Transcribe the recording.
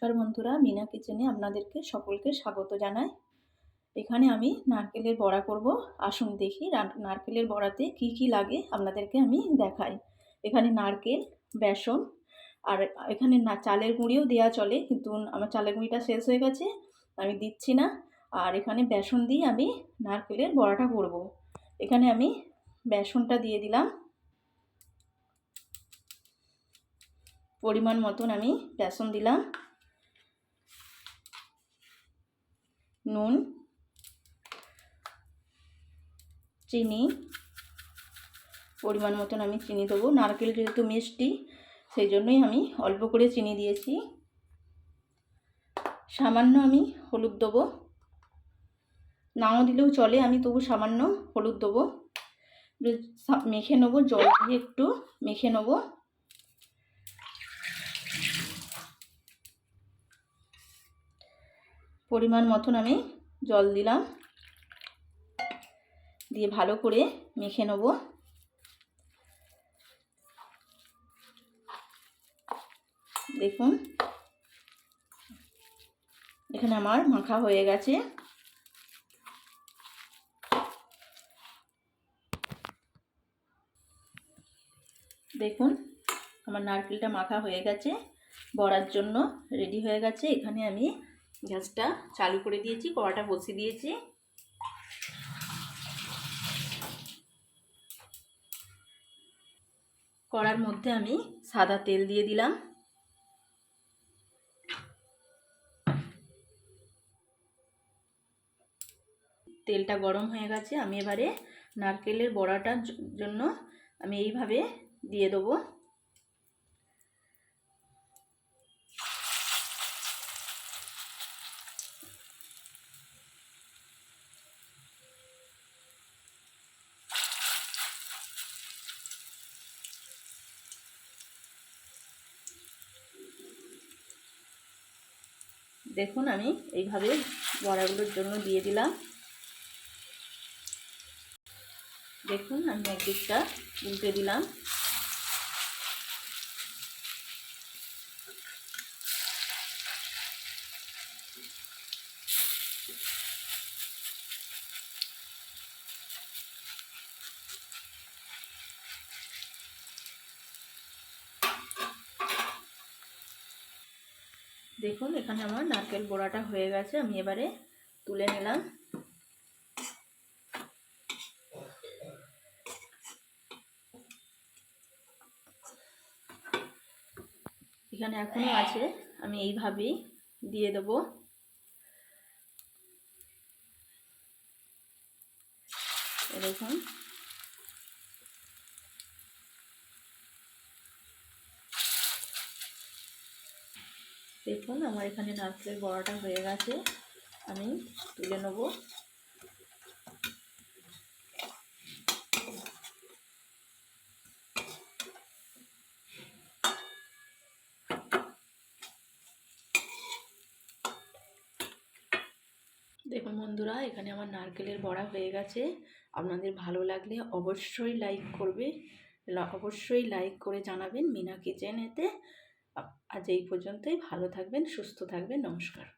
নমস্কার বন্ধুরা, মিনা কিচেনে আপনাদেরকে সকলকে স্বাগত জানাই। এখানে আমি নারকেলের বড়া করব। আসুন দেখি নারকেলের বড়াতে কি কি লাগে আপনাদেরকে আমি দেখাই। এখানে নারকেল, বেসন, আর এখানে না, চালের গুঁড়িও দেওয়া চলে, কিন্তু আমার চালের গুঁড়িটা শেষ হয়ে গেছে, আমি দিচ্ছি না। আর এখানে বেসন দিয়ে আমি নারকেলের বড়াটা করব। এখানে আমি বেসনটা দিয়ে দিলাম। পরিমাণ মতন আমি বেসন দিলাম। নুন, চিনি, পরিমাণ মতন আমি চিনি দেবো। নারকেল যেহেতু মিষ্টি, সেই জন্যই আমি অল্প করে চিনি দিয়েছি। সামান্য আমি হলুদ দেবো। নাও দিলেও চলে, আমি তবু সামান্য হলুদ দেবো। মেখে নেব, জল দিয়ে একটু মেখে নেব। পরিমাণ মতন আমি জল দিলাম। দিয়ে ভালো করে মেখে নেব। দেখুন, এখানে আমার মাখা হয়ে গেছে। দেখুন, আমার নারকেলটা মাখা হয়ে গেছে, বড়ার জন্য রেডি হয়ে গেছে। এখানে আমি গ্যাসটা চালু করে দিয়েছি, কড়াটা বসিয়ে দিয়েছি। কড়ার মধ্যে আমি সাদা তেল দিয়ে দিলাম। তেলটা গরম হয়ে গেছে, আমি এবারে নারকেলের বড়াটার জন্য আমি এইভাবে দিয়ে দেবো। দেখুন আমি এইভাবে বড়াগুলোর জন্য দিয়ে দিলাম। দেখুন আমি একদিকটা উল্টে দিলাম। দেখুন, এখানে আমার নারকেল বড়াটা হয়ে গেছে, আমি এবারে তুলে নিলাম। এখানে এখনও আছে, আমি এইভাবেই দিয়ে দেবো। দেখুন দেখুন, আমার এখানে নারকেলের বড়াটা হয়ে গেছে। আমি তুলে নেব। দেখুন বন্ধুরা, এখানে আমার নারকেলের বড়া হয়ে গেছে। আপনাদের ভালো লাগলে অবশ্যই লাইক করবে। অবশ্যই লাইক করে জানাবেন মিনা কিচেনেতে আজ এই পর্যন্তই। ভালো থাকবেন সুস্থ থাকবেন। নমস্কার।